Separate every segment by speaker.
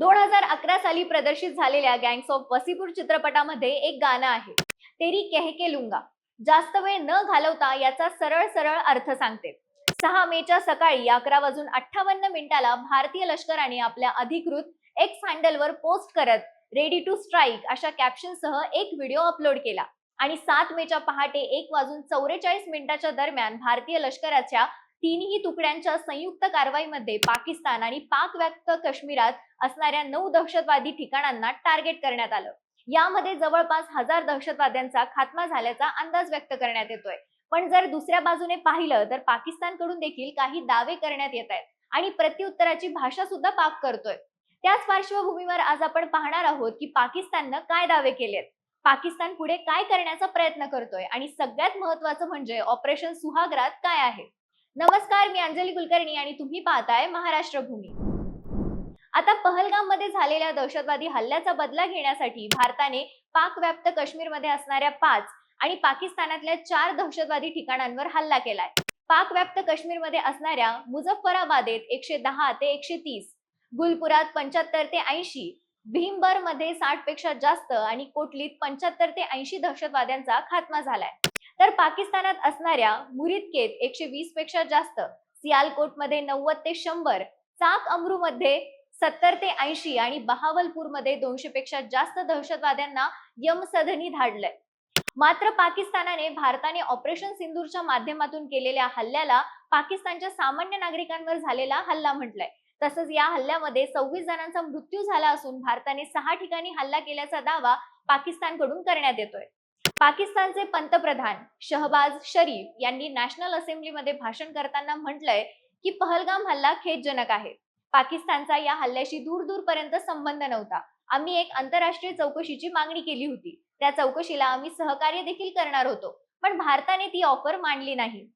Speaker 1: दोन हजार अकरा साली प्रदर्शित झालेल्या गँग्स ऑफ वसीपूर चित्रपटामध्ये एक गाणं आहे तेरी कहके लुंगा. जास्त वेळ न घालवता याचा सरळ सरळ अर्थ सांगते. सहा मेच्या सकाळी अकरा वाजून अठ्ठावन्न मिनिटाला भारतीय लष्कराने आपल्या अधिकृत एक्स हँडलवर पोस्ट करत रेडी टू स्ट्राईक अशा कॅप्शनसह एक व्हिडिओ अपलोड केला. आणि सात मेच्या पहाटे एक वाजून चौवेचाळीस मिनिटाच्या दरम्यान भारतीय लष्कराच्या तिन्ही तुकड्यांच्या संयुक्त कारवाईमध्ये पाकिस्तान आणि पाक व्याप्त काश्मीरात असणाऱ्या नऊ दहशतवादी ठिकाणांना टार्गेट करण्यात आलं. यामध्ये जवळपास हजार दहशतवाद्यांचा खात्मा झाल्याचा अंदाज व्यक्त करण्यात येतोय. पण जर दुसऱ्या बाजूने पाहिलं तर पाकिस्तानकडून देखील काही दावे करण्यात येत आहेत आणि प्रत्युत्तराची भाषा सुद्धा पाक करतोय. त्याच पार्श्वभूमीवर आज आपण पाहणार आहोत की पाकिस्ताननं काय दावे केलेत? पाकिस्तान पुढे काय करण्याचा प्रयत्न करतोय? आणि सगळ्यात महत्वाचं म्हणजे ऑपरेशन सुहागरात काय आहे? नमस्कार मी अंजली कुलकर्णी आणि तुम्ही पाहताय महाराष्ट्र भूमी. आता पहलगाममध्ये झालेल्या दहशतवादी हल्ल्याचा बदला घेण्यासाठी भारताने पाकव्याप्त काश्मीर काश्मीरमध्ये असणाऱ्या पाच आणि पाकिस्तानातल्या चार दहशतवादी ठिकाणांवर हल्ला केलाय. पाकव्याप्त काश्मीरमध्ये असणाऱ्या मुझफ्फराबादेत एकशे दहा ते एकशे तीस गुलपुरात पंच्याहत्तर ते ऐंशी भीमबरमध्ये साठपेक्षा जास्त आणि कोटलीत पंच्याहत्तर ते ऐंशी दहशतवाद्यांचा खात्मा झालाय. तर पाकिस्तानात असणाऱ्या मुरिदकेत एकशे वीसपेक्षा जास्त सियालकोटमध्ये नव्वद ते शंभर चाक अमरू मध्ये सत्तर ते ऐंशी आणि बहावलपूरमध्ये दोनशे पेक्षा जास्त दहशतवाद्यांना यमसदनी धाडलंय. मात्र पाकिस्तानाने भारताने ऑपरेशन सिंदूरच्या माध्यमातून केलेल्या हल्ल्याला पाकिस्तानच्या सामान्य नागरिकांवर झालेला हल्ला म्हटलंय. तसंच या हल्ल्यामध्ये सव्वीस जणांचा मृत्यू झाला असून भारताने सहा ठिकाणी हल्ला केल्याचा दावा पाकिस्तानकडून करण्यात येतोय. पाकिस्तानचे पंतप्रधान शहबाज शरीफ यांनी नॅशनल असेंब्लीमध्ये भाषण करताना म्हटलंय की पहलगाम हल्ला खेदजनक आहे. पाकिस्तानचा या हल्ल्याशी दूर दूरपर्यंत संबंध नव्हता. आम्ही एक आंतरराष्ट्रीय चौकशीची मागणी केली होती. त्या चौकशीला आम्ही सहकार्य देखील करणार होतो पण भारताने ती ऑफर मांडली नाही.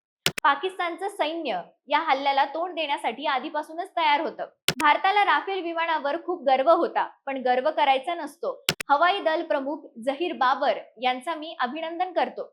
Speaker 1: पाकिस्तानचं सैन्य या हल्ल्याला तोंड देण्यासाठी आधीपासूनच तयार होतं. भारताला राफेल विमानावर खूप गर्व होता पण गर्व करायचा नसतो. हवाई दल प्रमुख जहीर बाबर यांचा मी अभिनंदन करतो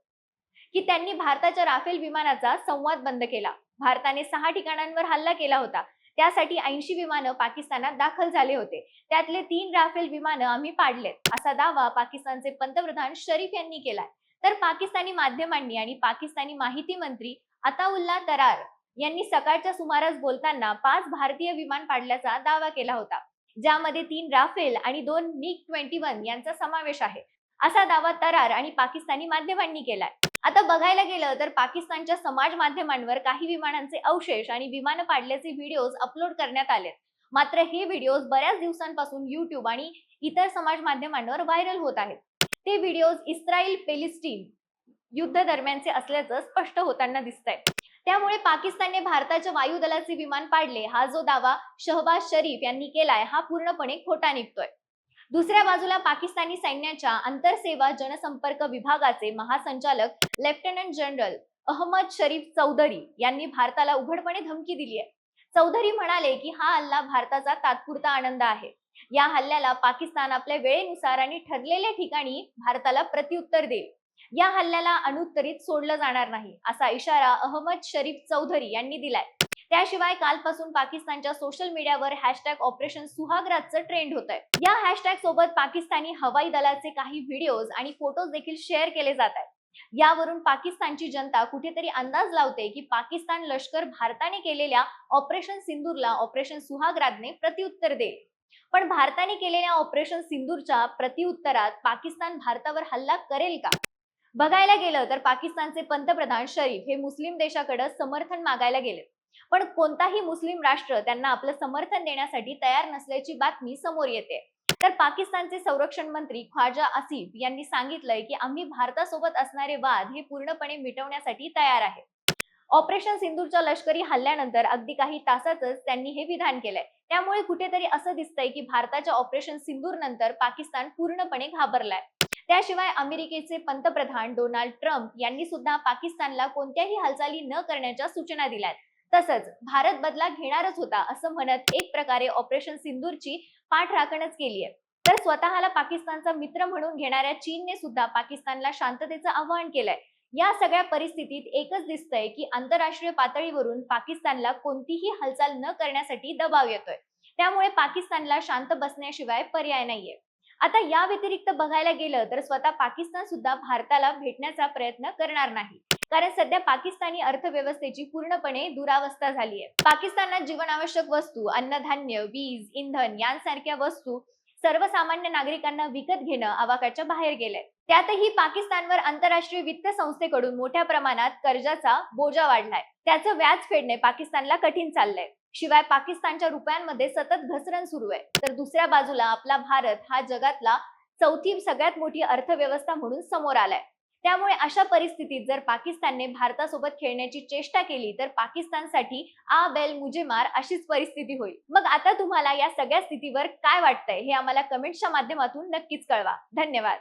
Speaker 1: की त्यांनी भारताच्या राफेल विमानाचा संवाद बंद केला. भारताने सहा ठिकाणांवर हल्ला केला होता. त्यासाठी ऐंशी विमानं पाकिस्तानात दाखल झाले होते. त्यातले तीन राफेल विमानं आम्ही पाडलेत असा दावा पाकिस्तानचे पंतप्रधान शरीफ यांनी केलाय. तर पाकिस्तानी माध्यमांनी आणि पाकिस्तानी माहिती मंत्री अताउल्ला तरार यांनी सकाळच्या सुमारास बोलताना पाच भारतीय विमान पाडल्याचा दावा केला होता. ज्यामध्ये तीन राफेल आणि दोन मिग ट्वेंटी वन यांचा समावेश आहे. असा दावा तरार आणि पाकिस्तानी माध्यमांनी केलाय. आता बघायला गेलं तर पाकिस्तानच्या समाज माध्यमांवर काही विमानांचे अवशेष आणि विमान पाडल्याचे व्हिडिओज अपलोड करण्यात आले मात्र हे व्हिडिओज बऱ्याच दिवसांपासून युट्यूब आणि इतर समाज माध्यमांवर व्हायरल होत आहेत. ते व्हिडिओज इस्रायल पेलिस्टीन युद्ध दरम्यानचे असल्याचं स्पष्ट होताना दिसतंय. त्यामुळे पाकिस्तानने भारताच्या वायुदलाचे विमान पाडले. हा जो दावा शहबाज शरीफ यांनी केलाय हा पूर्णपणे खोटा निघतोय. दुसऱ्या बाजूला पाकिस्तानी सैन्याच्या आंतरसेवा जनसंपर्क विभागाचे महासंचालक लेफ्टनंट जनरल अहमद शरीफ चौधरी यांनी भारताला उघडपणे धमकी दिली आहे. चौधरी म्हणाले की हा हल्ला भारताचा तात्पुरता आनंद आहे. या हल्ल्याला पाकिस्तान आपल्या वेळेनुसार आणि ठरलेल्या ठिकाणी भारताला प्रत्युत्तर देईल. या हल्ल्याला अनुत्तरित सोडलं जाणार नाही असा इशारा अहमद शरीफ चौधरी यांनी दिलाय. त्याशिवाय कालपासून पाकिस्तानच्या सोशल मीडियावर हॅशटॅग ऑपरेशन सुहागराजचं ट्रेंड होत आहे या हॅशटॅग सोबत पाकिस्तानी हवाई दलाचे काही व्हिडिओज आणि फोटोज देखील शेअर केले जात आहेत. यावरून पाकिस्तानची जनता कुठेतरी अंदाज लावते की पाकिस्तान लष्कर भारताने केलेल्या ऑपरेशन सिंदूरला ऑपरेशन सुहागराजने प्रत्युत्तर देईल. पण भारताने केलेल्या ऑपरेशन सिंदूरच्या प्रत्युत्तरात पाकिस्तान भारतावर हल्ला करेल का? बघायला गेलं तर पाकिस्तानचे पंतप्रधान शरीफ हे मुस्लिम देशाकडे समर्थन मागायला गेले. पण कोणताही मुस्लिम राष्ट्र त्यांना आपलं समर्थन देण्यासाठी तयार नसल्याची बातमी समोर येते. तर पाकिस्तानचे संरक्षण मंत्री ख्वाजा आसिफ यांनी सांगितलंय की आम्ही भारतासोबत असणारे वाद हे पूर्णपणे मिटवण्यासाठी तयार आहे. ऑपरेशन सिंदूरच्या लष्करी हल्ल्यानंतर अगदी काही तासातच त्यांनी हे विधान केलंय. त्यामुळे कुठेतरी असं दिसतंय की भारताच्या ऑपरेशन सिंदूर नंतर पाकिस्तान पूर्णपणे घाबरलाय. त्याशिवाय अमेरिकेचे पंतप्रधान डोनाल्ड ट्रम्प यांनी सुद्धा पाकिस्तानला कोणत्याही हालचाली न करण्याच्या सूचना दिल्यात. तसंच भारत बदला घेणारच होता असं म्हणत एक प्रकारे ऑपरेशन सिंदूरची पाठराखणच केली आहे तर स्वतःला पाकिस्तानचा मित्र म्हणून घेणाऱ्या चीनने सुद्धा पाकिस्तानला शांततेचं आवाहन केलंय. या सगळ्या परिस्थितीत एकच दिसतंय की आंतरराष्ट्रीय पातळीवरून पाकिस्तानला कोणतीही हालचाल न करण्यासाठी दबाव येतोय. त्यामुळे पाकिस्तानला शांत बसण्याशिवाय पर्याय नाहीये. आता या व्यतिरिक्त बघायला गेलं तर स्वतः पाकिस्तान सुद्धा भारताला भेटण्याचा प्रयत्न करणार नाही. कारण सध्या पाकिस्तानी अर्थव्यवस्थेची पूर्णपणे दुरावस्था झाली आहे पाकिस्तानात जीवनावश्यक वस्तू अन्नधान्य वीज इंधन यांसारख्या वस्तू सर्वसामान्य नागरिकांना विकत घेणं आवाकाच्या बाहेर गेलंय. त्यातही पाकिस्तानवर आंतरराष्ट्रीय वित्त संस्थेकडून मोठ्या प्रमाणात कर्जाचा बोजा वाढलाय. त्याचं व्याज फेडणे पाकिस्तानला कठीण चाललंय. शिवाय पाकिस्तानच्या रुपयांमध्ये सतत घसरण सुरू आहे. तर दुसऱ्या बाजूला आपला भारत हा जगातला चौथी सगळ्यात मोठी अर्थव्यवस्था म्हणून समोर आलाय. त्यामुळे अशा परिस्थितीत जर पाकिस्तानने भारतासोबत खेळण्याची चेष्टा केली तर पाकिस्तानसाठी आ बेल मुझे मार अशीच परिस्थिती होईल. मग आता तुम्हाला या सगळ्या स्थितीवर काय वाटतंय हे आम्हाला कमेंटच्या माध्यमातून नक्कीच कळवा. धन्यवाद.